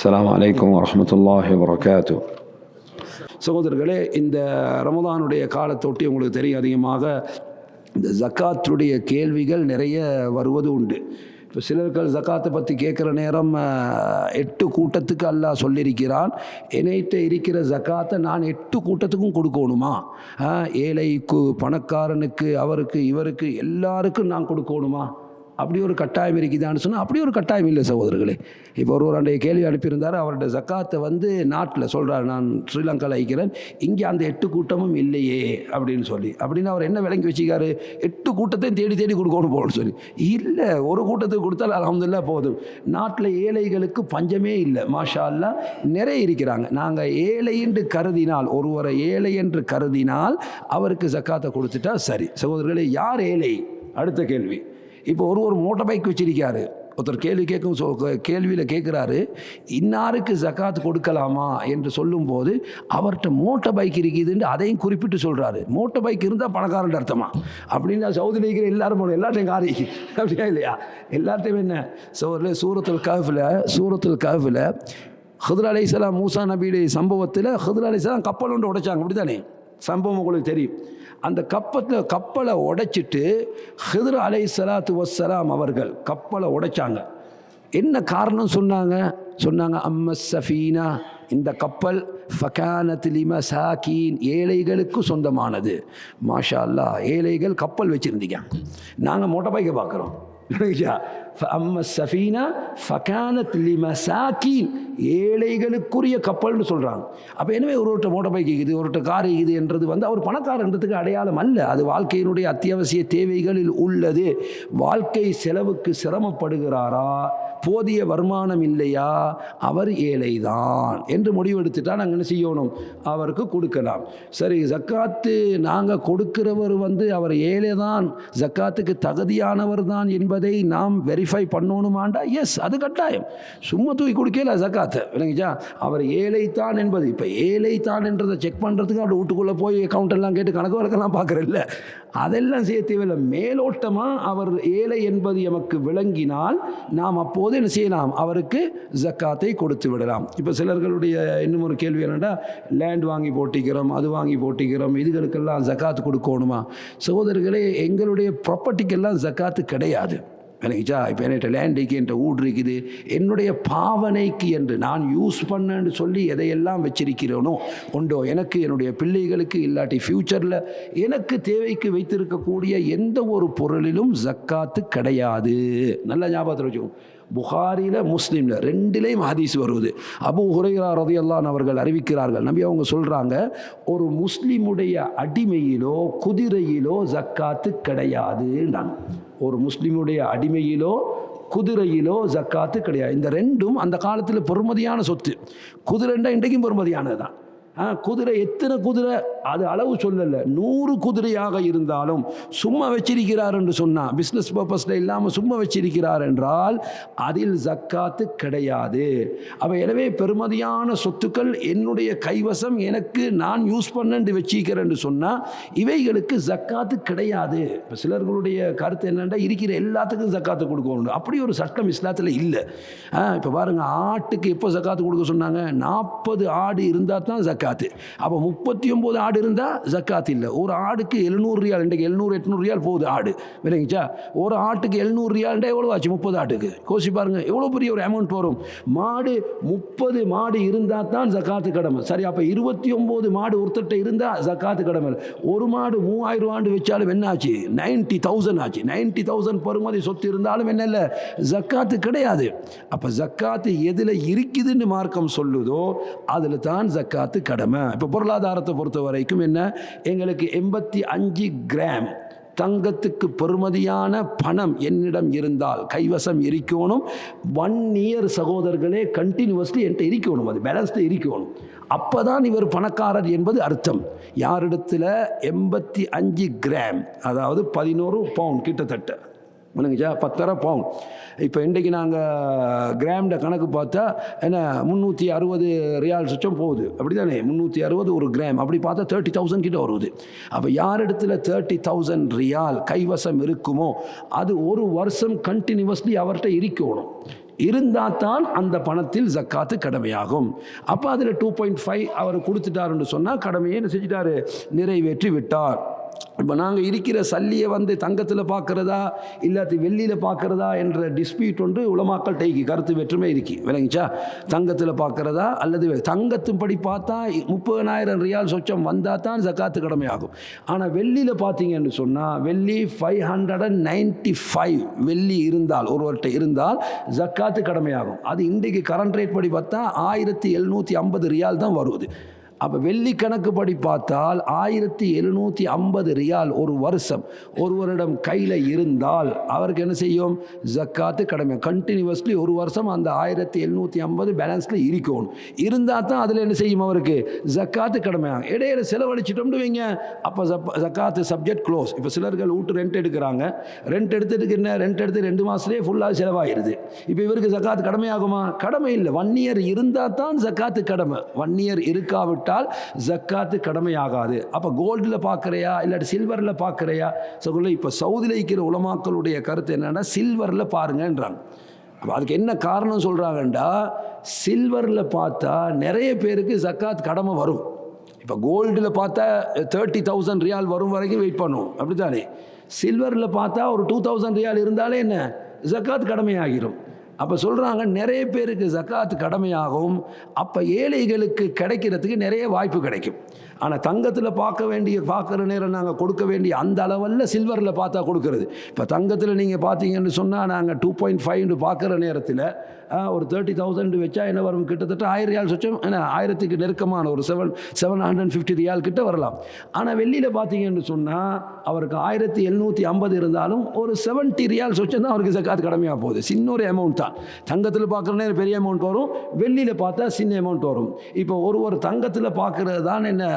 அஸ்லாம் வலைக்கம் வரமத்துல்லாஹி வரகாத்து சகோதரர்களே இந்த ரமதானுடைய காலத்தொட்டி உங்களுக்கு தெரியும் அதிகமாக இந்த ஜக்காத்துடைய கேள்விகள் நிறைய வருவது உண்டு. இப்போ சிலர்கள் ஜக்காத்தை பற்றி கேட்குற நேரம் எட்டு கூட்டத்துக்கு அல்லாஹ் சொல்லியிருக்கிறான். என்னைட்ட இருக்கிற ஜக்காத்தை நான் எட்டு கூட்டத்துக்கும் கொடுக்கணுமா? ஏழைக்கு பணக்காரனுக்கு அவருக்கு இவருக்கு எல்லாருக்கும் நான் கொடுக்கணுமா? அப்படி ஒரு கட்டாயம் இருக்குதான்னு சொன்னால் அப்படி ஒரு கட்டாயம் இல்லை சகோதரர்களே. இப்போ ஒரு அன்றைய கேள்வி அனுப்பியிருந்தார் அவருடைய ஜக்காத்தை வந்து நாட்டில் சொல்கிறார் நான் ஸ்ரீலங்காவில் ஐக்கிறேன் இங்கே அந்த எட்டு கூட்டமும் இல்லையே அப்படின்னு சொல்லி. அப்படின்னு அவர் என்ன விளங்கி வச்சுக்காரு எட்டு கூட்டத்தையும் தேடி தேடி கொடுக்கணும் போகணும்னு சொல்லி. இல்லை ஒரு கூட்டத்துக்கு கொடுத்தால் அலமதுல்லா போதும். நாட்டில் ஏழைகளுக்கு பஞ்சமே இல்லை மாஷா அல்லா நிறைய இருக்கிறாங்க. நாங்கள் ஏழை என்று கருதினால் ஒருவரை ஏழை என்று கருதினால் அவருக்கு ஜக்காத்தை கொடுத்துட்டா சரி. சகோதரர்களே யார் ஏழை? அடுத்த கேள்வி. இப்போ ஒரு ஒரு மோட்டார் பைக் வச்சிருக்காரு. ஒருத்தர் கேள்வி கேட்கும் சொ கேள்வியில் கேட்குறாரு இன்னாருக்கு ஜக்காத் கொடுக்கலாமா என்று சொல்லும்போது அவர்கிட்ட மோட்டர் பைக் இருக்குதுன்னு அதையும் குறிப்பிட்டு சொல்கிறாரு மோட்டர் பைக் இருந்தால் பணக்காரன் அர்த்தமா? அப்படின்னா சவுதியில் இருக்கிற எல்லாரும் போகணும் எல்லாத்தையும் காரி. அப்படியா இல்லையா? எல்லார்ட்டையும் என்ன? சோரில் சூரத்தில் கஹஃபில் சூரத்தில் கஹஃபில் ஹதுர் அலைசலாம் மூசா நபியுடைய சம்பவத்தில் ஹதுர் அலைசலாம் கப்பல் ஒன்று உடைச்சாங்க. அப்படி தானே சம்பவம் உங்களுக்கு தெரியும். அந்த கப்பத்தில் கப்பலை உடைச்சிட்டு ஹிதர் அலை சலாத்து வசலாம் அவர்கள் கப்பலை உடைச்சாங்க. என்ன காரணம் சொன்னாங்க? சொன்னாங்க அம்ம சஃபீனா இந்த கப்பல் ஃபகானத்லிம சாக்கீன் ஏழைகளுக்கு சொந்தமானது. மாஷா அல்லா ஏழைகள் கப்பல் வச்சுருந்தீங்க. நாங்கள் மோட்டர் பைக்கை பார்க்குறோம். அம்ம சஃபீனா ஃபகானத் லிமசாக்கீன் ஏழைகளுக்குரிய கப்பல்னு சொல்கிறாங்க அப்போ எனவே ஒருவர்கிட்ட மோட்டர் பைக் இருக்குது ஒருவர்கிட்ட கார் இருக்குது என்றது வந்து அவர் பணக்காரன்றதுக்கு அடையாளம் அல்ல. அது வாழ்க்கையினுடைய அத்தியாவசிய தேவைகளில் உள்ளது. வாழ்க்கை செலவுக்கு சிரமப்படுகிறாரா? போதிய வருமானம் இல்லையா? அவர் ஏழைதான் என்று முடிவெடுத்துட்டா நாங்கள் என்ன செய்யணும்? அவருக்கு கொடுக்கலாம். சரி ஜக்காத்து நாங்கள் கொடுக்கிறவர் வந்து அவர் ஏழை தான் ஜக்காத்துக்கு தகுதியானவர் தான் என்பதை நாம் வெரிஃபை பண்ணணுமாண்டா எஸ் அது கட்டாயம். சும்மா தூக்கி கொடுக்கல ஜக்காத்தை விளங்கிச்சா? அவர் ஏழை தான் என்பது. இப்போ ஏழை தான் என்றதை செக் பண்ணுறதுக்கு அவர் வீட்டுக்குள்ளே போய் அக்கௌண்ட் எல்லாம் கேட்டு கணக்கு வழக்கெல்லாம் பார்க்குறதில்ல அதெல்லாம் செய்ய தேவையில்லை. மேலோட்டமாக அவர் ஏழை என்பது எமக்கு விளங்கினால் நாம் அப்போது என்ன செய்யலாம்? அவருக்கு ஜக்காத்தை கொடுத்து விடலாம். இப்போ சிலர்களுடைய இன்னும் ஒரு கேள்வி என்னென்னா லேண்ட் வாங்கி போட்டிக்கிறோம் அது வாங்கி போட்டிக்கிறோம் இதுகளுக்கெல்லாம் ஜக்காத்து கொடுக்கணுமா? சகோதரர்களே எங்களுடைய ப்ராப்பர்ட்டிக்கெல்லாம் ஜக்காத்து கிடையாது. விளங்கிச்சா இப்போ என்கிட்ட லேண்ட் இருக்குது என்கிட்ட வீடு இருக்குது என்னுடைய பாவனைக்கு என்று நான் யூஸ் பண்ணேன்னு சொல்லி எதையெல்லாம் வச்சிருக்கிறேனோ உண்டோ எனக்கு என்னுடைய பிள்ளைகளுக்கு இல்லாட்டி ஃப்யூச்சரில் எனக்கு தேவைக்கு வைத்திருக்கக்கூடிய எந்த ஒரு பொருளிலும் ஜக்காத்து கிடையாது. நல்ல ஞாபகத்தில் வச்சுக்கோங்க புகாரியில் முஸ்லீமில் ரெண்டுலேயும் ஹதீஸ் வருவது அபு ஹுரைரா ரதியல்லான் அவர்கள் அறிவிக்கிறார்கள். நம்பி அவங்க சொல்கிறாங்க ஒரு முஸ்லீமுடைய அடிமையிலோ குதிரையிலோ ஜக்காத்து கிடையாதுன்றாங்க ஒரு முஸ்லீமுடைய அடிமையிலோ குதிரையிலோ ஜக்காத்து கிடையாது. இந்த ரெண்டும் அந்த காலத்தில் பொறுமதியான சொத்து. குதிரைண்டா இன்றைக்கும் பொறுமதியானது தான் குதிரை எத்தனை குதிரை? அது அளவு சொல்லலை. நூறு குதிரையாக இருந்தாலும் சும்மா வச்சிருக்கிறார் என்று சொன்னால் பிஸ்னஸ் பர்பஸில் இல்லாமல் சும்மா வச்சிருக்கிறார் என்றால் அதில் ஜக்காத்து கிடையாது. அப்போ எனவே பெருமதியான சொத்துக்கள் என்னுடைய கைவசம் எனக்கு நான் யூஸ் பண்ணேன்னு வச்சிருக்கிறேன்னு சொன்னால் இவைகளுக்கு ஜக்காத்து கிடையாது. இப்போ சிலர்களுடைய கருத்து என்னென்னா இருக்கிற எல்லாத்துக்கும் ஜக்காத்து கொடுக்கணும். அப்படி ஒரு சட்டம் இஸ்லாத்தில் இல்லை. இப்போ பாருங்கள் ஆட்டுக்கு எப்போ ஜக்காத்து கொடுக்க சொன்னாங்க? நாற்பது ஆடு இருந்தால் தான் ஜக்காத்து. அப்போ முப்பத்தி ஒம்பது ஆடு இருந்தால் ஜக்காத் இல்லை. ஒரு ஆடுக்கு எழுநூறு ரியால் இன்றைக்கு எழுநூறு எட்நூறு ரியால் போகுது ஆடு. விளங்கிச்சா? ஒரு ஆட்டுக்கு எழுநூறு ரியால்ண்டா எவ்வளோ ஆச்சு? முப்பது ஆட்டுக்கு. கோசி பாருங்கள் எவ்வளோ பெரிய ஒரு அமௌண்ட் வரும்? மாடு முப்பது மாடு இருந்தால் தான் ஜக்காத்து கடமை. சரி அப்போ இருபத்தி ஒம்பது மாடு ஒருத்தட்ட இருந்தால் ஜக்காத்து கடமை. ஒரு மாடு மூவாயிரம் ஆண்டு வச்சாலும் என்ன ஆச்சு? நைன்ட்டி தௌசண்ட் ஆச்சு. நைன்ட்டி தௌசண்ட் பருமதி சொத்து இருந்தாலும் என்ன இல்லை? ஜக்காத்து கிடையாது. அப்போ ஜக்காத்து எதில் இருக்குதுன்னு மார்க்கம் சொல்லுதோ அதில் தான் ஜக்காத்து கடமை. இப்போ பொருளாதாரத்தை பொறுத்த வரைக்கும் என்ன? எங்களுக்கு எண்பத்தி அஞ்சு கிராம் தங்கத்துக்கு பெறுமதியான பணம் என்னிடம் இருந்தால் கைவசம் இருக்கணும் ஒன் இயர் சகோதரர்களே கண்டினியூவஸ்லி என்கிட்ட இருக்கணும் அது பேலன்ஸ்டு இருக்கணும் அப்போ தான் இவர் பணக்காரர் என்பது அர்த்தம். யாரிடத்தில்? எண்பத்தி அஞ்சு கிராம் அதாவது பதினோரு பவுண்ட் கிட்டத்தட்ட. விளங்குச்சா பத்தரை பவுன். இப்போ இன்றைக்கு நாங்கள் கிராம்ட கணக்கு பார்த்தா என்ன முந்நூற்றி அறுபது ரியால் சுச்சம் போகுது. அப்படி தானே முந்நூற்றி அறுபது ஒரு கிராம். அப்படி பார்த்தா தேர்ட்டி தௌசண்ட் கிட்ட வருது. அப்போ யார் இடத்துல தேர்ட்டி தௌசண்ட் ரியால் கைவசம் இருக்குமோ அது ஒரு வருஷம் கண்டினியூவஸ்லி அவர்கிட்ட இருக்கணும். இருந்தால் தான் அந்த பணத்தில் ஜக்காத்து கடமையாகும். அப்போ அதில் டூ பாயிண்ட் ஃபைவ் அவர் கொடுத்துட்டாருன்னு சொன்னால் கடமையை என்ன செஞ்சிட்டாரு? நிறைவேற்றி விட்டார். இப்போ நாங்கள் இருக்கிற சல்லியை வந்து தங்கத்தில் பார்க்குறதா இல்லாட்டி வெள்ளியில் பார்க்குறதா என்ற டிஸ்பியூட் ஒன்று உலமாக்கள் டைக்கு கருத்து வெற்றுமை இருக்கு. விளங்கிச்சா? தங்கத்தில் பார்க்குறதா அல்லது தங்கத்தின் படி பார்த்தா முப்பதனாயிரம் ரியால் சொச்சம் வந்தால் தான் ஜக்காத்து கடமையாகும் ஆனால் வெள்ளியில் பார்த்தீங்கன்னு சொன்னால் வெள்ளி five hundred and ninety five வெள்ளி இருந்தால் ஒருவர்கிட்ட இருந்தால் ஜக்காத்து கடமையாகும் அது இன்றைக்கு கரண்ட் ரேட் படி பார்த்தா ஆயிரத்தி எழுநூற்றி ஐம்பது ரியால் தான் வருது. அப்போ வெள்ளி கணக்குப்படி பார்த்தால் ஆயிரத்தி எழுநூற்றி ஐம்பது ரியால் ஒரு வருஷம் ஒருவரிடம் கையில் இருந்தால் அவருக்கு என்ன செய்யும்? ஜக்காத்து கடமை. கண்டினியூவஸ்லி ஒரு வருஷம் அந்த ஆயிரத்தி எழுநூற்றி ஐம்பது பேலன்ஸில் இருக்கணும். இருந்தால் தான் அதில் என்ன செய்யும் அவருக்கு? ஜக்காத்து கடமையாகும் இடையில செலவழிச்சிட்டோம்னு வைங்க. அப்போ ஜக்காத்து சப்ஜெக்ட் க்ளோஸ் இப்போ சிலர்கள் வீட்டு ரெண்ட் எடுக்கிறாங்க. ரெண்ட் எடுத்துட்டு என்ன? ரெண்ட் எடுத்து ரெண்டு மாதத்துலேயே ஃபுல்லாக செலவாயிருது. இப்போ இவருக்கு ஜக்காத்து கடமையாகுமா? கடமை இல்லை. ஒன் இயர் இருந்தால் தான் ஜக்காத்து கடமை. ஒன் இயர் இருக்காவிட்டால் ஜக்காத்து கடமையாகாது. அப்போ கோல்டில் பார்க்குறையா இல்லாட்டி சில்வரில் பார்க்குறையா சொல்ல இப்போ சவுதியில் இருக்கிற உலமாக்களுடைய கருத்து என்னென்னா சில்வரில் பாருங்கன்றாங்க. அப்போ அதுக்கு என்ன காரணம் சொல்கிறாங்கண்டா சில்வரில் பார்த்தா நிறைய பேருக்கு ஜக்காத் கடமை வரும். இப்போ கோல்டில் பார்த்தா தேர்ட்டி தௌசண்ட் ரியால் வரும் வரைக்கும் வெயிட் பண்ணும். அப்படி தானே சில்வரில் பார்த்தா ஒரு டூ தௌசண்ட் ரியால் இருந்தாலே என்ன? ஜக்காத் கடமையாகிரும். அப்போ சொல்கிறாங்க நிறைய பேருக்கு ஜக்காத்து கடமையாகவும் அப்போ ஏழைகளுக்கு கிடைக்கிறதுக்கு நிறைய வாய்ப்பு கிடைக்கும். ஆனால் தங்கத்தில் பார்க்க வேண்டிய பார்க்குற நேரம் நாங்கள் கொடுக்க வேண்டிய அந்த அளவில் சில்வரில் பார்த்தா கொடுக்கறது. இப்போ தங்கத்தில் நீங்கள் பார்த்தீங்கன்னு சொன்னால் நாங்கள் டூ பாயிண்ட் ஃபைவ்னு பார்க்குற நேரத்தில் ஒரு தேர்ட்டி தௌசண்ட் வச்சா என்ன வரும்? கிட்டத்தட்ட ஆயிரம் ரியால் சொச்சம் ஏன்னா ஆயிரத்துக்கு நெருக்கமான ஒரு செவன் செவன் ஹண்ட்ரட் ஃபிஃப்டி ரியால் கிட்ட வரலாம். ஆனால் வெள்ளியில் பார்த்தீங்கன்னு சொன்னால் அவருக்கு ஆயிரத்தி எழுநூற்றி ஐம்பது இருந்தாலும் ஒரு செவன்ட்டி ரியால் சொச்சம் தான் அவருக்கு ஜக்காத் கடமையாக போகுது. சின்ன ஒரு அமௌண்ட் தான். தங்கத்தில் பார்க்குற நேரம் பெரிய அமௌண்ட் வரும் வெள்ளியில் பார்த்தா சின்ன அமௌண்ட் வரும். இப்போ ஒரு ஒரு தங்கத்தில் பார்க்குறது தான் என்ன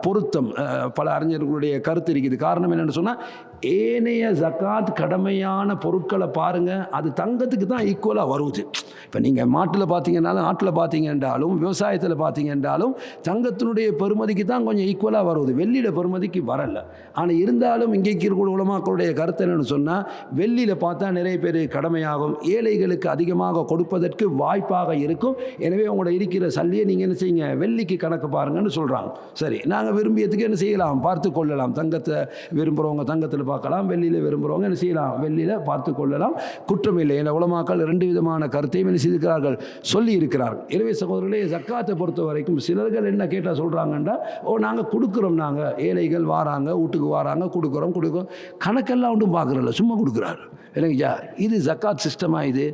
பொருத்தம் பல அறிஞர்களுடைய கருத்து இருக்குது. காரணம் என்னென்னு சொன்னால் ஏனைய ஜக்காத் கடமையான பொருட்களை பாருங்கள் அது தங்கத்துக்கு தான் ஈக்குவலாக வருது. இப்போ நீங்கள் மாட்டில் பார்த்தீங்கன்னாலும் ஆட்டில் பார்த்தீங்கன்றாலும் விவசாயத்தில் பார்த்தீங்கன்றாலும் தங்கத்தினுடைய பெருமதிக்கு தான் கொஞ்சம் ஈக்குவலாக வருது. வெள்ளியில் பெருமதிக்கு வரல. ஆனால் இருந்தாலும் இங்கே இருக்கக்கூடிய உலமாக்களுடைய கருத்து என்னென்னு சொன்னால் வெள்ளியில் பார்த்தா நிறைய பேர் கடமையாகும். ஏழைகளுக்கு அதிகமாக கொடுப்பதற்கு வாய்ப்பாக இருக்கும். எனவே உங்களோட இருக்கிற சல்லியை நீங்கள் என்ன செய்யுங்க? வெள்ளிக்கு கணக்கு பாருங்கன்னு சொல்கிறாங்க சரி நாங்கள் விரும்பியதுக்கு என்ன செய்யலாம்? பார்த்து கொள்ளலாம். தங்கத்தை விரும்புகிறவங்க தங்கத்தில் பார்க்கலாம். வெள்ளியில் விரும்புகிறவங்க என்ன செய்யலாம்? வெள்ளியில் பார்த்து கொள்ளலாம். குற்றம் இல்லை என உலமாக்கள் ரெண்டு விதமான கருத்தையும் என்ன செய்திருக்கிறார்கள்? சொல்லி இருக்கிறார்கள் எனவே சகோதரர்களே ஜக்காத்தை பொறுத்த வரைக்கும் சிலர்கள் என்ன கேட்டால் சொல்கிறாங்கன்னா ஓ நாங்கள் கொடுக்குறோம் நாங்கள் ஏழைகள் வாராங்க வீட்டுக்கு வாராங்க கொடுக்குறோம் கொடுக்குறோம். கணக்கெல்லாம் ஒன்றும் பார்க்குறதில்ல. சும்மா கொடுக்குறாரு. இல்லைங்கய்யா இது ஜக்காத் சிஸ்டமாக இது?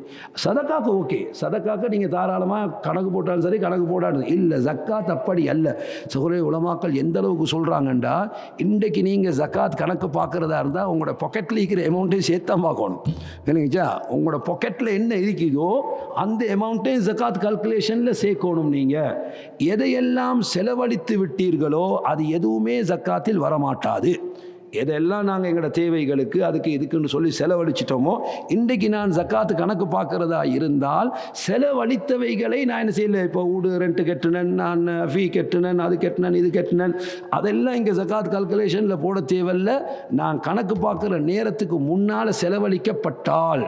சதக்காக்கு ஓகே. சதக்காக்க நீங்கள் தாராளமாக கணக்கு போட்டாலும் சரி கணக்கு போட்டாலும் இல்லை ஜக்காத் அப்படி அல்ல. சகோதரி உலமாக்கள் எந்த அளவுக்கு சொல்கிறாங்கண்டா இன்றைக்கு நீங்கள் ஜக்காத் கணக்கு பார்க்குறதா இருந்தால் உங்களோட பொக்கெட்டில் இருக்கிற அமௌண்ட்டையும் சேர்த்து பார்க்கணும். இல்லைங்கச்சா உங்களோட பொக்கெட்டில் என்ன இருக்குதோ அந்த அமௌண்ட்டையும் ஜக்காத் கல்குலேஷனில் சேர்க்கணும் நீங்கள் எதையெல்லாம் செலவழித்து விட்டீர்களோ அது எதுவுமே ஜக்காத்தில் வரமாட்டாது. எதெல்லாம் நாங்கள் எங்களோட தேவைகளுக்கு அதுக்கு இதுக்குன்னு சொல்லி செலவழிச்சிட்டோமோ இன்றைக்கு நான் ஜக்காத்து கணக்கு பார்க்குறதா இருந்தால் செலவழித்தவைகளை நான் என்ன செய்யல? இப்போ வீடு ரெண்ட் கட்டினேன் நான் ஃபீ கட்டினேன் அது கட்டினேன் இது கட்டினேன். அதெல்லாம் இங்கே ஜக்காத் கல்குலேஷனில் போட தேவையில்ல. நான் கணக்கு பார்க்குற நேரத்துக்கு முன்னால் செலவழிக்கப்பட்டால்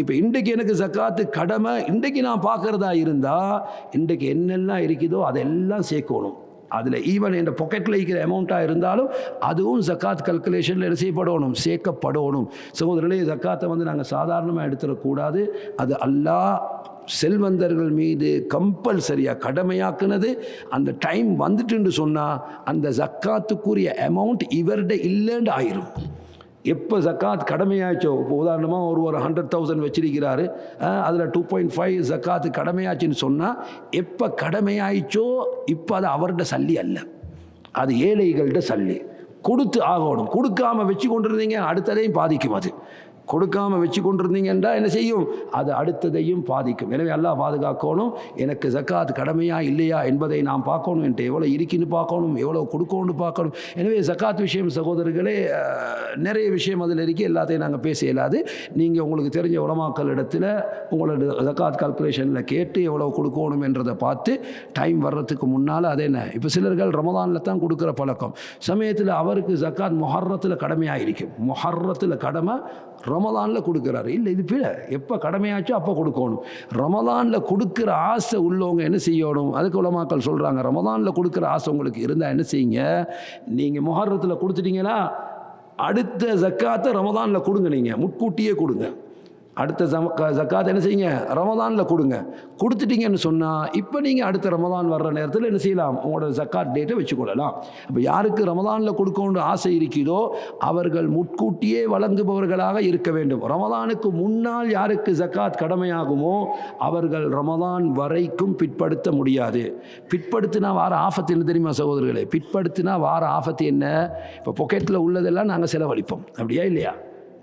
இப்போ இன்றைக்கு எனக்கு ஜக்காத்து கடமை இன்றைக்கு நான் பார்க்குறதா இருந்தால் இன்றைக்கு என்னெல்லாம் இருக்குதோ அதெல்லாம் சேர்க்கணும். அதில் ஈவன் இந்த பொக்கெட்டில் இருக்கிற அமௌண்ட்டாக இருந்தாலும் அதுவும் ஜக்காத் கல்குலேஷனில் என்ன செய்யப்படணும்? சேர்க்கப்படணும். சகோதரர்களே ஜக்காத்தை வந்து நாங்கள் சாதாரணமாக எடுத்துடக்கூடாது அது அல்லாஹ் செல்வந்தர்கள் மீது கம்பல்சரியாக கடமையாக்குனது. அந்த டைம் வந்துட்டுன்னு சொன்னால் அந்த ஜக்காத்துக்குரிய அமௌண்ட் இவர்கிட்ட இல்லைன்னு ஆயிரும். எப்போ ஜக்காத் கடமையாச்சோ இப்போ உதாரணமாக ஒரு ஒரு ஹண்ட்ரட் தௌசண்ட் வச்சிருக்கிறாரு அதில் டூ பாயிண்ட் ஃபைவ் ஜக்காத்து கடமையாச்சுன்னு சொன்னால் எப்போ கடமையாயிச்சோ இப்போ அது அவர்கிட்ட சல்லி அல்ல. அது ஏழைகள்கிட்ட சல்லி. கொடுத்து ஆகணும். கொடுக்காம வச்சு கொண்டிருந்தீங்க அடுத்ததையும் பாதிக்கும் அது. கொடுக்காம வச்சு கொண்டிருந்தீங்கன்னா என்ன செய்யும்? அது அடுத்ததையும் பாதிக்கும். எனவே எல்லா பாதுகாக்கணும். எனக்கு ஜக்காத் கடமையா இல்லையா என்பதை நாம் பார்க்கணும். என்கிட்ட எவ்வளோ இருக்குன்னு பார்க்கணும். எவ்வளோ கொடுக்கணும்னு பார்க்கணும். எனவே ஜக்காத் விஷயம் சகோதரர்களே நிறைய விஷயம் அதில் இருக்கு. எல்லாத்தையும் நாங்கள் பேச இயலாது. நீங்கள் உங்களுக்கு தெரிஞ்ச உலமாக்கள் இடத்துல உங்களோட ஜக்காத் கால்குலேஷனில் கேட்டு எவ்வளோ கொடுக்கணும் என்றதை பார்த்து டைம் வர்றதுக்கு முன்னால் அது என்ன? இப்போ சிலர்கள் ரமதானில் தான் கொடுக்குற பழக்கம். சமயத்தில் அவருக்கு ஜக்காத் மொஹர்ரத்தில் கடமையாக இருக்கும். மொஹர்ரத்தில் கடமை ரமதானில் கொடுக்குறாரு. இல்லை இது பிழை எப்போ கடமையாச்சோ அப்போ கொடுக்கணும். ரமதானில் கொடுக்குற ஆசை உள்ளவங்க என்ன செய்யணும்? அதுக்கு உலமாக்கள் சொல்கிறாங்க ரமதானில் கொடுக்குற ஆசை உங்களுக்கு இருந்தால் என்ன செய்யுங்க? நீங்கள் முஹர்ரத்தில் கொடுத்துட்டீங்கன்னா அடுத்த ஜக்காத்தை ரமதானில் கொடுங்க நீங்கள் முட்கூட்டியே கொடுங்க. அடுத்த ஜக்காத் என்ன செய்யுங்க? ரமதானில் கொடுங்க. கொடுத்துட்டீங்கன்னு சொன்னால் இப்போ நீங்கள் அடுத்த ரமதான் வர்ற நேரத்தில் என்ன செய்யலாம்? உங்களோட ஜக்காத் டேட்டை வச்சுக்கொள்ளலாம். இப்போ யாருக்கு ரமதானில் கொடுக்கணும்னு ஆசை இருக்கிறதோ அவர்கள் முட்கூட்டியே வழங்குபவர்களாக இருக்க வேண்டும். ரமதானுக்கு முன்னால் யாருக்கு ஜக்காத் கடமையாகுமோ அவர்கள் ரமதான் வரைக்கும் பிற்படுத்த முடியாது. பிற்படுத்தினா வார ஆபத்து என்ன தெரியுமா சகோதரர்களே? பிற்படுத்தினா வார ஆபத்து என்ன? இப்போ பொக்கெட்டில் உள்ளதெல்லாம் நாங்கள் செலவழிப்போம். அப்படியா இல்லையா?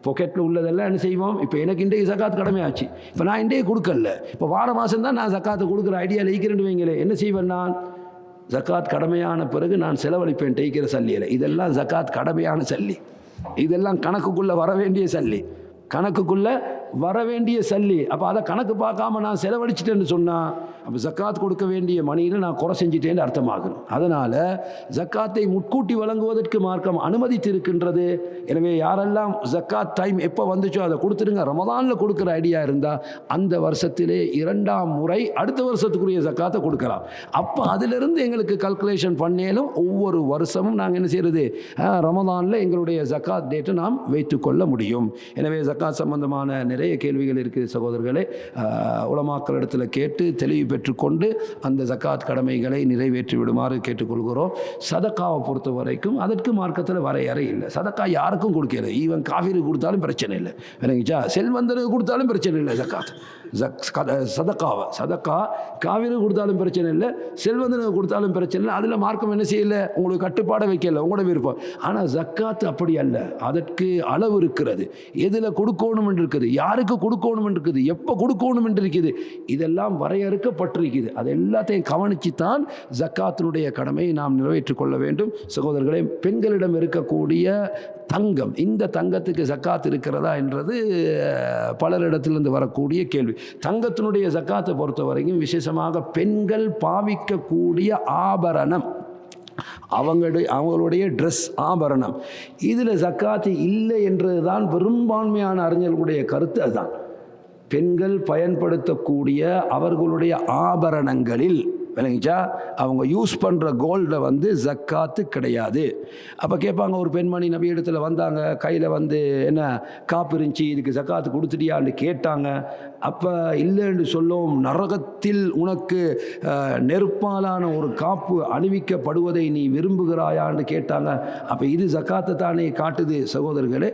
பாக்கெட்டில் உள்ளதெல்லாம் என்ன செய்வோம்? இப்போ எனக்கு இன்றைக்கு ஜக்காத் கடமையாச்சு. இப்போ நான் இன்றைக்கு கொடுக்கல. இப்போ வார மாதம் தான் நான் ஜக்காத்தை கொடுக்குற ஐடியாவில் ஈக்கிறேன்னு வைங்களேன். என்ன செய்வேன் நான்? ஜக்காத் கடமையான பிறகு நான் செலவழிப்பேன் டெய்க்கிற சல்லியில். இதெல்லாம் ஜக்காத் கடமையான சல்லி. இதெல்லாம் கணக்குக்குள்ளே வர வேண்டிய சல்லி. கணக்குக்குள்ளே வர வேண்டிய சல்லி. அப்போ அதை கணக்கு பார்க்காம நான் செலவழிச்சிட்டேன்னு சொன்னால் அப்போ ஜக்காத் கொடுக்க வேண்டிய மணியில் நான் குறை செஞ்சிட்டேன்னு அர்த்தமாகும். அதனால் ஜக்காத்தை முட்கூட்டி வழங்குவதற்கு மார்க்கம் அனுமதித்திருக்கின்றது. எனவே யாரெல்லாம் ஜக்காத் டைம் எப்போ வந்துச்சோ அதை கொடுத்துருங்க. ரமதானில் கொடுக்குற ஐடியா இருந்தால் அந்த வருஷத்திலே இரண்டாம் முறை அடுத்த வருஷத்துக்குரிய ஜக்காத்தை கொடுக்கலாம். அப்போ அதிலிருந்து எங்களுக்கு கல்குலேஷன் பண்ணேலும் ஒவ்வொரு வருஷமும் நாங்கள் என்ன செய்கிறது ரமதானில் எங்களுடைய ஜக்காத் டேட்டை நாம் வைத்துக்கொள்ள முடியும். எனவே ஜக்காத் சம்பந்தமான நிறைய கேள்விகள் இருக்குது சகோதரர்களே. உலமாக்கள் இடத்துல கேட்டு தெளிவு பெற்றுக்கொண்டு அந்த ஜக்காத் கடமைகளை நிறைவேற்றி விடுமாறு கேட்டுக்கொள்கிறோம். சதக்காவை பொறுத்த வரைக்கும் அதற்கு மார்க்கத்தில் வரையறை இல்லை. சதக்கா யாருக்கும் கொடுக்கல. ஈவன் காஃபிக்கு கொடுத்தாலும் பிரச்சனை இல்லை. விளங்கிச்சா? செல்வந்தனுக்கு கொடுத்தாலும் பிரச்சனை இல்லை ஜக்காத். சதக்காவை சதக்கா காவிரி கொடுத்தாலும் பிரச்சனை இல்லை செல்வந்தனுக்கு கொடுத்தாலும் பிரச்சனை இல்லை அதில் மார்க்கம் என்ன செய்யலை? உங்களுக்கு கட்டுப்பாடை வைக்கல உங்களோட விருப்பம். ஆனால் ஜக்காத்து அப்படி அல்ல. அதற்கு அளவு இருக்கிறது. எதில் கொடுக்கணும் என்று இருக்குது யாருக்கு கொடுக்கணும் என்று இருக்குது எப்போ கொடுக்கணும் என்று இருக்குது இதெல்லாம் வரையறுக்கப்பட்டிருக்குது. அது எல்லாத்தையும் கவனித்து தான் ஜக்காத்தினுடைய கடமையை நாம் நிறைவேற்றிக் கொள்ள வேண்டும். சகோதரர்களே பெண்களிடம் இருக்கக்கூடிய தங்கம் இந்த தங்கத்துக்கு ஜக்காத் இருக்கிறதா என்றது பலரிடத்திலிருந்து வரக்கூடிய கேள்வி. தங்கத்தினுடைய ஜக்காத்தை பொறுத்த வரைக்கும் விசேஷமாக பெண்கள் பாவிக்கக்கூடிய ஆபரணம். அவங்களுடைய அவங்களுடைய ட்ரெஸ் ஆபரணம். இதில் ஜக்காத்து இல்லை என்றது தான் பெரும்பான்மையான அறிஞர்களுடைய கருத்து அதுதான். பெண்கள் பயன்படுத்தக்கூடிய அவர்களுடைய ஆபரணங்களில் விளங்கிச்சா அவங்க யூஸ் பண்ணுற கோல்டை வந்து ஜக்காத்து கிடையாது. அப்போ கேட்பாங்க ஒரு பெண்மணி நபி இடத்துல வந்தாங்க கையில் வந்து என்ன காப்பு இருந்துச்சு இதுக்கு ஜக்காத்து கொடுத்துட்டியான்னு கேட்டாங்க. அப்போ இல்லைன்னு சொல்லும் நரகத்தில் உனக்கு நெருப்பாலான ஒரு காப்பு அணிவிக்கப்படுவதை நீ விரும்புகிறாயான்னு கேட்டாங்க. அப்போ இது ஜக்காத்தை தானே காட்டுது சகோதரர்களே?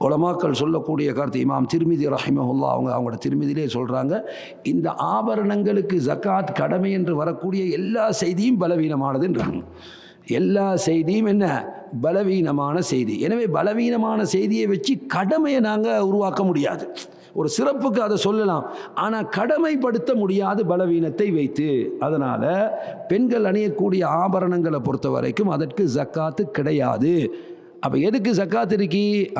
உலமாக்கள் சொல்லக்கூடிய கருத்து இமாம் திருமிதி ரஹிமஹுல்லா அவங்க அவங்களோட திருமதியிலே சொல்கிறாங்க இந்த ஆபரணங்களுக்கு ஜக்காத் கடமை என்று வரக்கூடிய எல்லா செய்தியும் பலவீனமானதுன்றாங்க. எல்லா செய்தியும் என்ன? பலவீனமான செய்தி. எனவே பலவீனமான செய்தியை வச்சு கடமையை நாங்கள் உருவாக்க முடியாது. ஒரு சிறப்புக்கு அதை சொல்லலாம். ஆனால் கடமைப்படுத்த முடியாது பலவீனத்தை வைத்து. அதனால் பெண்கள் அணியக்கூடிய ஆபரணங்களை பொறுத்த வரைக்கும் அதற்கு ஜக்காத்து கிடையாது. அப்போ எதுக்கு ஜக்காத் இருக்கி?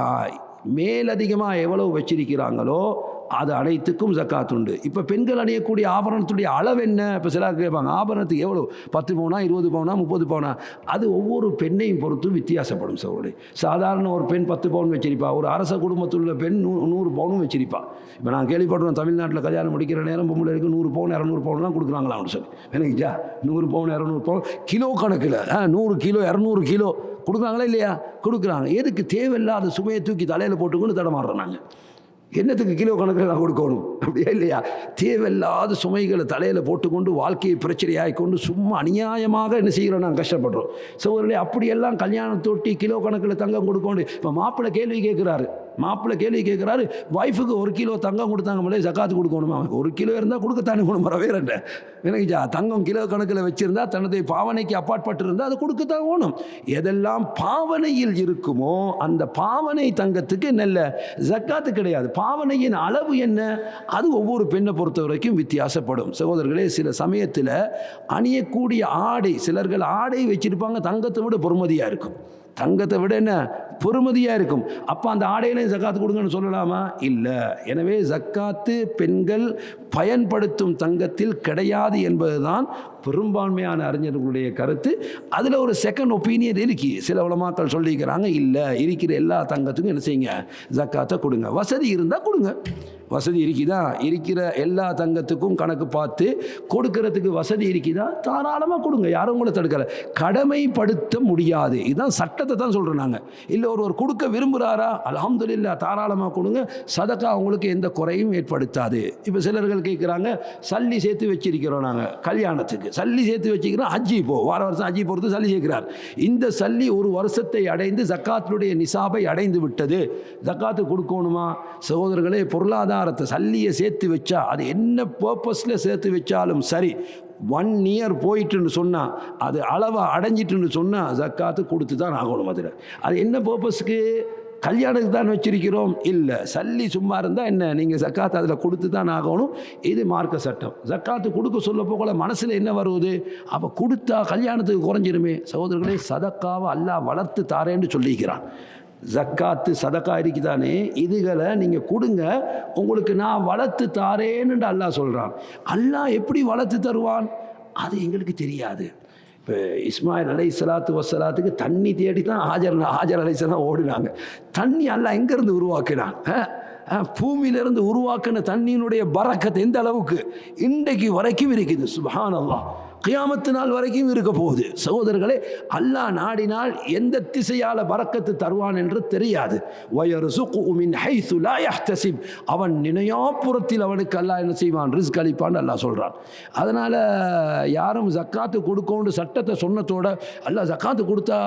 மேலதிகமாக எவ்வளவு வச்சிருக்கிறாங்களோ அது அனைத்துக்கும் ஜக்காத் உண்டு. இப்போ பெண்கள் அணியக்கூடிய ஆபரணத்துடைய அளவு என்ன? இப்போ சிலர் கேட்பாங்க ஆபரணத்துக்கு எவ்வளோ பத்து பவுனா இருபது பவுனா முப்பது பவுனா? அது ஒவ்வொரு பெண்ணையும் பொறுத்து வித்தியாசப்படும் சோருடைய சாதாரண ஒரு பெண் பத்து பவுன் வச்சிருப்பா ஒரு அரச குடும்பத்தில் உள்ள பெண் நூ நூறு பவுனும் வச்சிருப்பா. இப்போ நான் கேள்விப்படுறோம் தமிழ்நாட்டில் கல்யாணம் முடிக்கிற நேரம் பொம்பளைக்கு நூறு பவுன் இரநூறு பவுன்லாம் கொடுக்குறாங்களான்னு சொல்லி எனக்குச்சா நூறு பவுன் இரநூறு பவுன் கிலோ கணக்கில் ஆ நூறு கிலோ இரநூறு கிலோ கொடுக்குறாங்களா இல்லையா? கொடுக்குறாங்க. எதுக்கு? தேவையில்லாத சுமையை தூக்கி தலையில் போட்டுக்கொண்டு தடமாடுறாங்க நாங்கள் என்னத்துக்கு கிலோ கணக்கில் நான் கொடுக்கணும்? அப்படியா இல்லையா? தேவையில்லாத சுமைகளை தலையில் போட்டுக்கொண்டு வாழ்க்கையை பிரச்சனையாகி கொண்டு சும்மா அநியாயமாக என்ன செய்கிறோம் நாங்கள் கஷ்டப்படுறோம். சோதரே அப்படியெல்லாம் கல்யாணத்தொட்டி கிலோ கணக்கில் தங்கம் கொடுக்கணும் இப்போ மாப்பிள்ளை கேள்வி கேட்குறாரு. மாப்பிள்ளை கேள்வி கேட்குறாரு ஒய்ஃபுக்கு ஒரு கிலோ தங்கம் கொடுத்தாங்க மேலே ஜக்காத்து கொடுக்கணுமா? ஒரு கிலோ இருந்தால் கொடுக்கத்தானே வேணும் வரவேறண்ட எனக்கு தங்கம் கிலோ கணக்கில் வச்சுருந்தா தனது பாவனைக்கு அப்பாற்பட்டு இருந்தால் அதை கொடுக்கத்தான் ஓணும் எதெல்லாம் பாவனையில் இருக்குமோ அந்த பாவனை தங்கத்துக்கு நல்ல ஜக்காத்து கிடையாது. பாவனையின் அளவு என்ன? அது ஒவ்வொரு பெண்ணை பொறுத்த வரைக்கும் வித்தியாசப்படும். சகோதரர்களே சில சமயத்தில் அணியக்கூடிய ஆடை சிலர்கள் ஆடை வச்சிருப்பாங்க தங்கத்தை விட பொறுமதியாக இருக்கும். தங்கத்தை விட என்ன? பொறுமதியாக இருக்கும். அப்போ அந்த ஆடையிலையும் ஜக்காத்து கொடுங்கன்னு சொல்லலாமா? இல்லை. எனவே ஜக்காத்து பெண்கள் பயன்படுத்தும் தங்கத்தில் கிடையாது என்பதுதான் பெரும்பான்மையான அறிஞர்களுடைய கருத்து. அதில் ஒரு செகண்ட் ஒப்பீனியன் இருக்கு. சில உலமாக்கள் சொல்லியிருக்கிறாங்க இல்லை இருக்கிற எல்லா தங்கத்துக்கும் என்ன செய்யுங்க? ஜக்காத்தை கொடுங்க. வசதி இருந்தால் கொடுங்க. வசதி இருக்குதா? இருக்கிற எல்லா தங்கத்துக்கும் கணக்கு பார்த்து கொடுக்கறதுக்கு வசதி இருக்குதா? தாராளமாக கொடுங்க. யாரும் உங்களை தடுக்கல. கடமைப்படுத்த முடியாது. இதுதான் சட்டத்தை தான் சொல்கிறோம் நாங்கள் இல்லை ஒருவர் கொடுக்க விரும்புகிறாரா அல்ஹம்துலில்லாஹ் தாராளமாக கொடுங்க. சதக்கா அவங்களுக்கு எந்த குறையும் ஏற்படுத்தாது. இப்போ சிலர்கள் கேட்குறாங்க சல்லி சேர்த்து வச்சிருக்கிறோம் நாங்கள் கல்யாணத்துக்கு. சல்லி சேர்த்து வச்சுக்கிறோம் அஜி போ வார வருஷம் அஜி போகிறது சல்லி சேர்க்கிறார். இந்த சல்லி ஒரு வருஷத்தை அடைந்து ஜக்காத்தினுடைய நிசாபை அடைந்து விட்டது. ஜக்காத்து கொடுக்கணுமா? சகோதரர்களே பொருளாதாரத்தை சல்லியை சேர்த்து வச்சா அது என்ன பர்பஸில் சேர்த்து வச்சாலும் சரி ஒன் இயர் போயிட்டுன்னு சொன்னால் அது அளவை அடைஞ்சிட்டுன்னு சொன்னால் ஜக்காத்து கொடுத்து தான் ஆகணும் அதில். அது என்ன பர்பஸ்க்கு கல்யாணத்துக்கு தான் வச்சிருக்கிறோம். இல்லை சல்லி சும்மா இருந்தால் என்ன? நீங்கள் ஜக்காத்து அதில் கொடுத்து தான் ஆகணும். இது மார்க்க சட்டம். ஜக்காத்து கொடுக்க சொல்ல போகல மனசில் என்ன வருவது? அப்போ கொடுத்தா கல்யாணத்துக்கு குறைஞ்சிருமே சகோதரர்களே சதக்காவை அல்லாஹ் வளர்த்து தாரேன்னு சொல்லிக்கிறான். ஜக்காத்து சதக்கா இருக்குதானே? இதுகளை நீங்கள் கொடுங்க. உங்களுக்கு நான் வளர்த்து தாரேன்னு அல்லாஹ் சொல்கிறான் அல்லாஹ் எப்படி வளர்த்து தருவான்? அது எங்களுக்கு தெரியாது. இப்போ இஸ்மாயில் அலை சலாத்து வசலாத்துக்கு தண்ணி தேடி தான் ஹாஜர் ஹாஜர் அலை ஓடினாங்க. தண்ணி அல்ல எங்கேருந்து உருவாக்கினான்? பூமியிலிருந்து உருவாக்கின தண்ணியினுடைய பறக்கத்தை எந்த அளவுக்கு? இன்றைக்கு வரைக்கும் இருக்குது. சுபஹான் அல்லாஹ் கியாமத்து நாள் வரைக்கும் இருக்க போகுது. சகோதரர்களே அல்லாஹ் நாடினால் எந்த திசையால் பறக்கத்து தருவான் என்று தெரியாது. அவன் நினையாப்புறத்தில் அவனுக்கு அல்லாஹ் என்ன செய்வான்? ரிஸ்க் அளிப்பான் அல்லாஹ் சொல்கிறான் அதனால் யாரும் ஜக்காத்து கொடுக்கோன்னு சட்டத்தை சொன்னதோட அல்லாஹ் ஜக்காத்து கொடுத்தா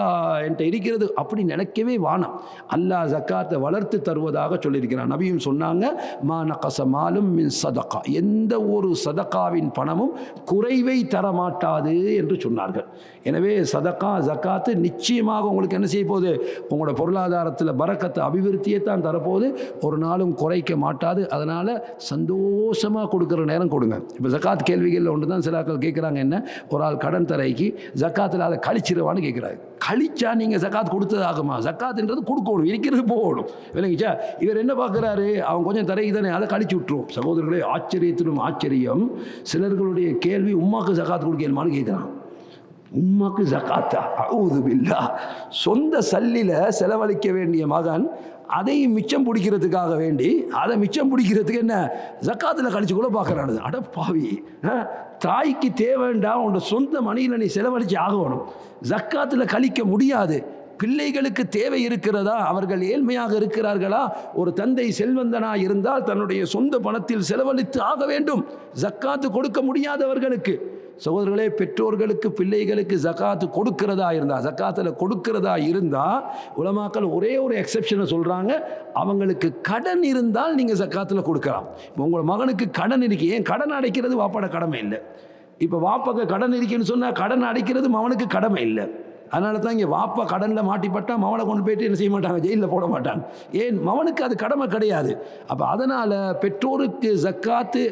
என்கிட்ட இருக்கிறது அப்படி நினைக்கவே வானம் அல்லாஹ் ஜக்காத்தை வளர்த்து தருவதாக சொல்லியிருக்கிறான். நபியும் சொன்னாங்க மா நகசமாலும் மின் சதக்கா எந்த ஒரு சதக்காவின் பணமும் குறைவை தர மாட்டாது என்று சொன்னார்கள். எனவே சதக்கா ஜக்காத்து நிச்சயமாக உங்களுக்கு என்ன செய்ய போகுது? உங்களோட பொருளாதாரத்தில் பறக்கத்தை அபிவிருத்தியை தான் தரப்போது ஒரு நாளும் குறைக்க மாட்டாது. அதனால் சந்தோஷமாக கொடுக்குற நேரம் கொடுங்க. இப்போ ஜக்காத் கேள்விகளில் ஒன்று தான் சிலாக்கள் கேட்குறாங்க என்ன? ஒரு ஆள் கடன் தரைக்கு ஜக்காத்தில் அதை கழிச்சிருவான்னு கேட்குறாங்க கழிச்சா நீங்கள் ஜக்காத் கொடுத்ததாகுமா? ஜக்காத்துன்றது கொடுக்கணும் இருக்கிறது போகணும். விளங்கிச்சா? இவர் என்ன பார்க்குறாரு? அவன் கொஞ்சம் தரைக்கு தானே அதை கழிச்சு விட்டுரும். சகோதரர்களே ஆச்சரியத்திலும் ஆச்சரியம். சிலர்களுடைய கேள்வி உம்மாக்கு ஜக்காத் கொடுக்கணுமான்னு கேட்குறான். உம்மாக்கு ஜக்காத்தா அவுதுபில்லா சொந்த சல்லில் செலவழிக்க வேண்டிய மகன் அதையும் மிச்சம் பிடிக்கிறதுக்காக வேண்டி அதை மிச்சம் பிடிக்கிறதுக்கு என்ன? ஜக்காத்தில் கழிச்சு கூட பார்க்குறானது அட பாவி ஆ, தாய்க்கு தேவைண்டா உன்னோட சொந்த மணியில் நீ செலவழித்து ஆகணும். ஜக்காத்தில் கழிக்க முடியாது. பிள்ளைகளுக்கு தேவை இருக்கிறதா? அவர்கள் ஏழ்மையாக இருக்கிறார்களா? ஒரு தந்தை செல்வந்தனா இருந்தால் தன்னுடைய சொந்த பணத்தில் செலவழித்து ஆக வேண்டும். ஜக்காத்து கொடுக்க முடியாதவர்களுக்கு. சகோதரர்களே பெற்றோர்களுக்கு பிள்ளைகளுக்கு ஜக்காத்து கொடுக்கிறதா இருந்தால் ஜக்காத்தில் கொடுக்கிறதா இருந்தால் உலமாக்கள் ஒரே ஒரு எக்ஸெப்ஷனை சொல்கிறாங்க அவங்களுக்கு கடன் இருந்தால் நீங்கள் ஜக்காத்தில் கொடுக்கலாம். இப்போ உங்கள் மகனுக்கு கடன் இருக்கு. ஏன் கடன் அடைக்கிறது? வாப்பாட கடமை இல்லை. இப்போ வாப்பாக்கு கடன் இருக்குன்னு சொன்னால் கடன் அடைக்கிறது மகனுக்கு கடமை இல்லை. அதனால தான் இங்கே வாப்பா கடனில் மாட்டிப்பட்டால் மவனை கொண்டு போயிட்டு என்ன செய்ய மாட்டாங்க? ஜெயிலில் போட மாட்டாங்க. ஏன்? மவனுக்கு அது கடமை கிடையாது. அப்போ அதனால் பெற்றோருக்கு ஜக்காத்து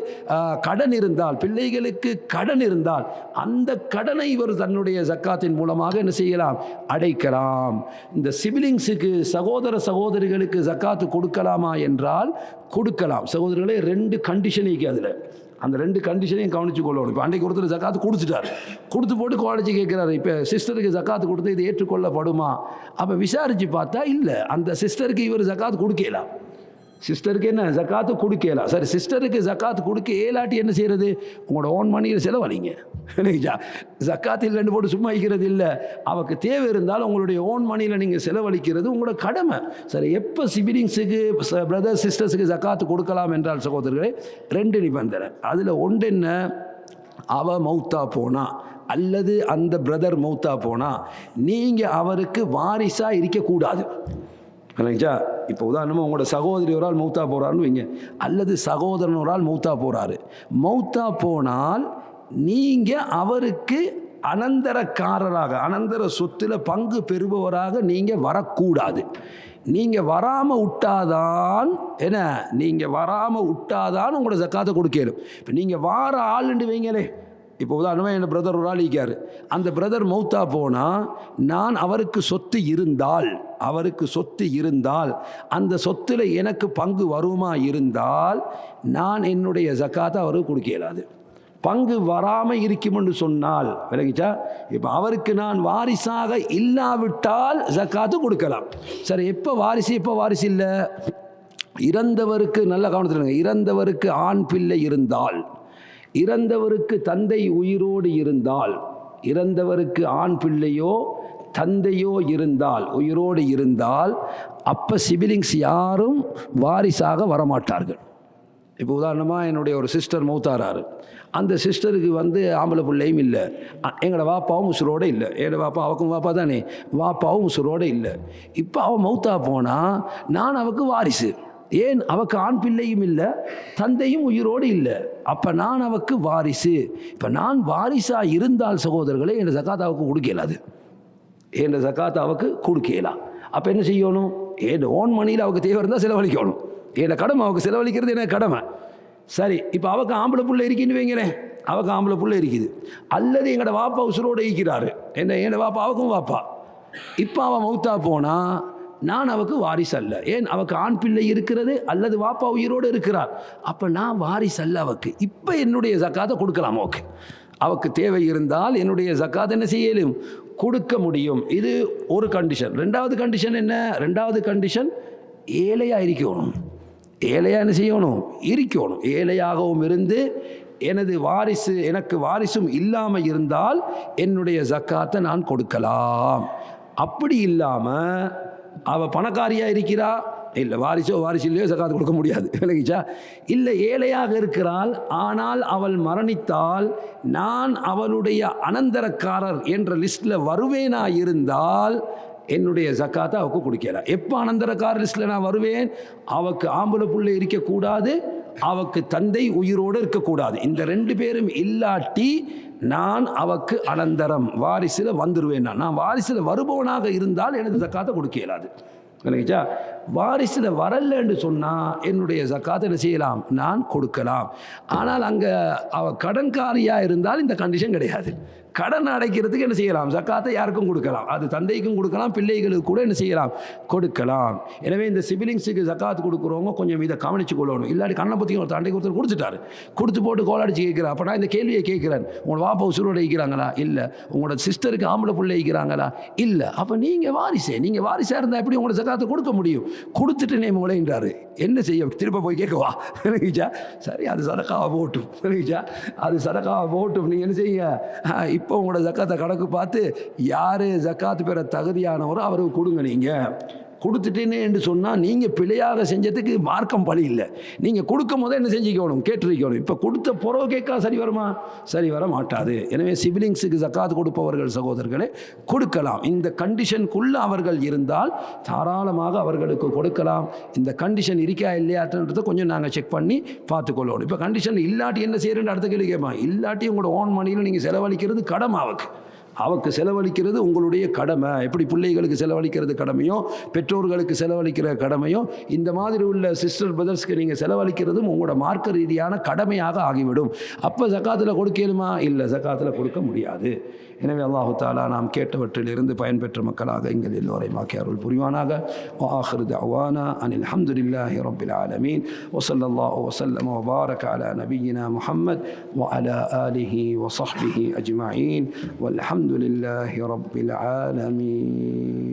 கடன் இருந்தால் பிள்ளைகளுக்கு கடன் இருந்தால் அந்த கடனை இவர் தன்னுடைய ஜக்காத்தின் மூலமாக என்ன செய்யலாம்? அடைக்கலாம். இந்த சிபிலிங்ஸுக்கு சகோதர சகோதரிகளுக்கு ஜக்காத்து கொடுக்கலாமா என்றால் கொடுக்கலாம். சகோதரர்களே ரெண்டு கண்டிஷன் இருக்குது அதில். அந்த ரெண்டு கண்டிஷனையும் கவனிச்சு கொள்ளணும் இப்போ அன்றைக்கு ஒருத்தர் ஜக்காத்து கொடுத்துட்டாரு. கொடுத்து போட்டு காலேஜ் கேட்குறாரு இப்போ சிஸ்டருக்கு ஜக்காத்து கொடுத்து இது ஏற்றுக்கொள்ளப்படுமா? அப்போ விசாரித்து பார்த்தா இல்லை. அந்த சிஸ்டருக்கு இவர் ஜக்காத்து கொடுக்கலாம் சிஸ்டருக்கு என்ன? ஜக்காத்து கொடுக்கலாம் சரி சிஸ்டருக்கு ஜக்காத்து கொடுக்க ஏலாட்டி என்ன செய்கிறது உங்களோட ஓன் மணியில் செலவழிங்க. இல்லைங்களா ஜக்காத்தில் ரெண்டு போட்டு சும்மா வைக்கிறது இல்லை. அவருக்கு தேவை இருந்தாலும் உங்களுடைய ஓன் மணியில் நீங்கள் செலவழிக்கிறது உங்களோட கடமை. சரி எப்போ சிபிலிங்ஸுக்கு பிரதர் சிஸ்டர்ஸுக்கு ஜக்காத்து கொடுக்கலாம் என்றால் சகோதரர்களே ரெண்டு நிபந்தனை. அதில் ஒன்று என்ன? அவ மௌத்தா போனா அல்லது அந்த பிரதர் மௌத்தா போனா நீங்கள் அவருக்கு வாரிசாக இருக்கக்கூடாது. இல்லைங்களா இப்போ உதாரணமாக உங்களோட சகோதரி ஒரு ஆள் மௌத்தா போகிறாருன்னு வைங்க. அல்லது சகோதரன் ஒரு ஆள் மௌத்தா போகிறாரு மௌத்தா போனால் நீங்கள் அவருக்கு அனந்தரக்காரராக அனந்தர சொத்தில் பங்கு பெறுபவராக நீங்கள் வரக்கூடாது. நீங்கள் வராமல் விட்டாதான் என்ன நீங்கள் வராமல் விட்டாதான் உங்களோட ஜக்காத்தை கொடுக்கணும் இப்போ நீங்கள் வார ஆளுண்டு வைங்களே இப்போ உதாரணமாக என் பிரதர் ஒரு ஆள் அந்த பிரதர் மௌத்தா போனால் நான் அவருக்கு சொத்து இருந்தால் அவருக்கு சொத்து இருந்தால் அந்த சொத்தில் எனக்கு பங்கு வருமா இருந்தால் நான் என்னுடைய ஜக்காத்தை அவருக்கு கொடுக்க இயலாது. பங்கு வராமல் இருக்குமென்று சொன்னால் விளங்கிச்சா? இப்போ அவருக்கு நான் வாரிசாக இல்லாவிட்டால் ஜக்காத்து கொடுக்கலாம். சரி எப்போ வாரிசு எப்போ வாரிசு இல்லை? இறந்தவருக்கு நல்ல கவனத்தில் இறந்தவருக்கு ஆண் பிள்ளை இருந்தால். இறந்தவருக்கு தந்தை உயிரோடு இருந்தால் இறந்தவருக்கு ஆண் பிள்ளையோ தந்தையோ இருந்தால் உயிரோடு இருந்தால் அப்போ சிபிலிங்ஸ் யாரும் வாரிசாக வரமாட்டார்கள். இப்போ உதாரணமாக என்னுடைய ஒரு சிஸ்டர் மௌத்தாராரு அந்த சிஸ்டருக்கு வந்து ஆம்பளை பிள்ளையும் இல்லை. எங்களோட வாப்பாவும் உசுரோடு இல்லை. என்னோட வாப்பா அவக்கும் வாப்பா தானே. வாப்பாவும் உசுரோடு இல்லை. இப்போ அவன் மௌத்தா போனால் நான் அவக்கு வாரிசு. ஏன் அவக்கு ஆண் பிள்ளையும் இல்லை தந்தையும் உயிரோடு இல்லை. அப்போ நான் அவக்கு வாரிசு. இப்போ நான் வாரிசாக இருந்தால் சகோதரர்களே என் ஜக்காத்தாவுக்கு கொடுக்கலாது என்ற ஜக்காத்தை அவக்கு கொடுக்கலாம் அப்போ என்ன செய்யணும்? என் ஓன் மணியில் அவக்கு தேவை இருந்தால் செலவழிக்கணும். என் கடமை அவக்கு செலவழிக்கிறது என்ன கடமை? சரி இப்போ அவக்கு ஆம்பளை புள்ள இருக்கின்னு வைங்களேன். அவக்கு ஆம்பளை புள்ள இருக்குது. அல்லது எங்களோட வாப்பா உசுரோடு இருக்கிறாரு. என்ன என்னோட வாப்பா? அவக்கும் வாப்பா. இப்போ அவன் மௌத்தா போனால் நான் அவக்கு வாரிசு அல்ல. ஏன்? அவக்கு ஆண் பிள்ளை இருக்கிறது அல்லது வாப்பா உயிரோடு இருக்கிறார். அப்போ நான் வாரிசு அல்ல அவக்கு. இப்போ என்னுடைய ஜக்காத்தை கொடுக்கலாம் அவக்கு அவக்கு தேவை இருந்தால் என்னுடைய ஜக்காத் என்ன செய்யலும்? கொடுக்க முடியும். இது ஒரு கண்டிஷன் ரெண்டாவது கண்டிஷன் என்ன? ரெண்டாவது கண்டிஷன் ஏழையாக இருக்கணும். ஏழையாக என்ன செய்யணும்? இருக்கணும். ஏழையாகவும் இருந்து எனது வாரிசு எனக்கு வாரிசும் இல்லாமல் இருந்தால் என்னுடைய ஜக்காத்தை நான் கொடுக்கலாம். அப்படி இல்லாமல் அவள் பணக்காரியாக இருக்கிறா? இல்லை வாரிசோ வாரிசு இல்லையோ சக்காத்து கொடுக்க முடியாது. விளங்கிச்சா? இல்லை ஏழையாக இருக்கிறாள் ஆனால் அவள் மரணித்தால் நான் அவளுடைய அனந்தரக்காரர் என்ற லிஸ்ட்டில் வருவேனா இருந்தால் என்னுடைய ஜக்காத்தை அவக்கு கொடுக்கலாம் எப்போ அனந்தரக்கார லிஸ்ட்டில் நான் வருவேன்? அவக்கு ஆம்பளை புள்ள இருக்கக்கூடாது அவக்கு தந்தை உயிரோடு இருக்கக்கூடாது. இந்த ரெண்டு பேரும் இல்லாட்டி நான் அவக்கு அனந்தரம் வாரிசில் வந்துடுவேன் நான். நான் வாரிசில் வருபவனாக இருந்தால் எனது தக்காத்த கொடுக்க இயலாது வாரிசில் வரலன்னு சொன்னால் என்னுடைய ஜக்காத்தை என்ன செய்யலாம்? நான் கொடுக்கலாம். ஆனால் அங்கே அவ கடன்காரியாக இருந்தால் இந்த கண்டிஷன் கிடையாது. கடன் அடைக்கிறதுக்கு என்ன செய்யலாம்? ஜக்காத்தை யாருக்கும் கொடுக்கலாம். அது தந்தைக்கும் கொடுக்கலாம் பிள்ளைகளுக்கு கூட என்ன செய்யலாம்? கொடுக்கலாம். எனவே இந்த சிபிலிங்ஸுக்கு ஜக்காத்து கொடுக்குறவங்க கொஞ்சம் இதை கவனிச்சு கொள்ளணும். இல்லாட்டி கண்ணை பற்றி ஒரு தண்டை ஒருத்தர் கொடுத்துட்டாரு. கொடுத்து போட்டு கோலாடிச்சு கேட்குறா அப்போ நான் இந்த கேள்வியை கேட்குறேன். உங்களோட வாப்பா உசுரோட வைக்கிறாங்களா இல்லை. உங்களோட சிஸ்டருக்கு ஆம்பளை பிள்ளை வைக்கிறாங்களா இல்லை. அப்போ நீங்கள் வாரிசே. நீங்கள் வாரிசாக இருந்தால் எப்படி உங்களோட ஜக்காத்தை கொடுக்க முடியும்? கொடுத்துட்டு நேம் என்ன செய்ய திரும்ப போய் கேட்கவா விளங்கிச்சா சரி அது சதக்காவை போட்டும். விளங்கிச்சா அது சதக்காவை போட்டும். நீங்கள் என்ன செய்யுங்க ஆஹ், இப்போ உங்களோட ஜக்காத்தை கணக்கு பார்த்து யார் ஜக்காத்து பெற தகுதியானவரோ அவருக்கு கொடுங்க நீங்கள் கொடுத்துட்டேனே என்று சொன்னால் நீங்கள் பிழையாக செஞ்சதுக்கு மார்க்கம் பழி இல்லை. நீங்கள் கொடுக்கும் போதே என்ன செஞ்சுக்கணும்? கேட்டிருக்கணும். இப்போ கொடுத்த புறவு கேட்கா சரி வருமா? சரி வர மாட்டாது. எனவே சிவிலிங்ஸுக்கு ஜக்காத் கொடுப்பவர்கள் சகோதரர்களே கொடுக்கலாம். இந்த கண்டிஷனுக்குள்ளே அவர்கள் இருந்தால் தாராளமாக அவர்களுக்கு கொடுக்கலாம். இந்த கண்டிஷன் இருக்கா இல்லையான்றதை கொஞ்சம் நாங்கள் செக் பண்ணி பார்த்துக்கொள்ளணும். இப்போ கண்டிஷன் இல்லாட்டி என்ன செய்யறேன்னு அடுத்த கேள்வி கேட்பான். இல்லாட்டி உங்களோட ஓன் மணியில் நீங்கள் செலவழிக்கிறது கடமாவுக்கு அவக்கு செலவழிக்கிறது உங்களுடைய கடமை. எப்படி பிள்ளைகளுக்கு செலவழிக்கிறது கடமையோ பெற்றோர்களுக்கு செலவழிக்கிற கடமையோ இந்த மாதிரி உள்ள சிஸ்டர் பிரதர்ஸ்க்கு நீங்கள் செலவழிக்கிறதும் உங்களோட மார்க்க ரீதியான கடமையாக ஆகிவிடும். அப்போ ஜக்காத்தில் கொடுக்கலுமா இல்லை ஜக்காத்தில் கொடுக்க முடியாது. எனவே அல்லாஹு தாலா நாம் கேட்டவற்றிலிருந்து பயன்பெற்ற மக்களாக எங்கள் எல்லோரையும் ஆக்கி அருள் புரிவானாக وآخر دعوانا أن الحمد لله رب العالمين وصلى الله وسلم وبارك على نبينا محمد وعلى آله وصحبه أجمعين والحمد لله رب العالمين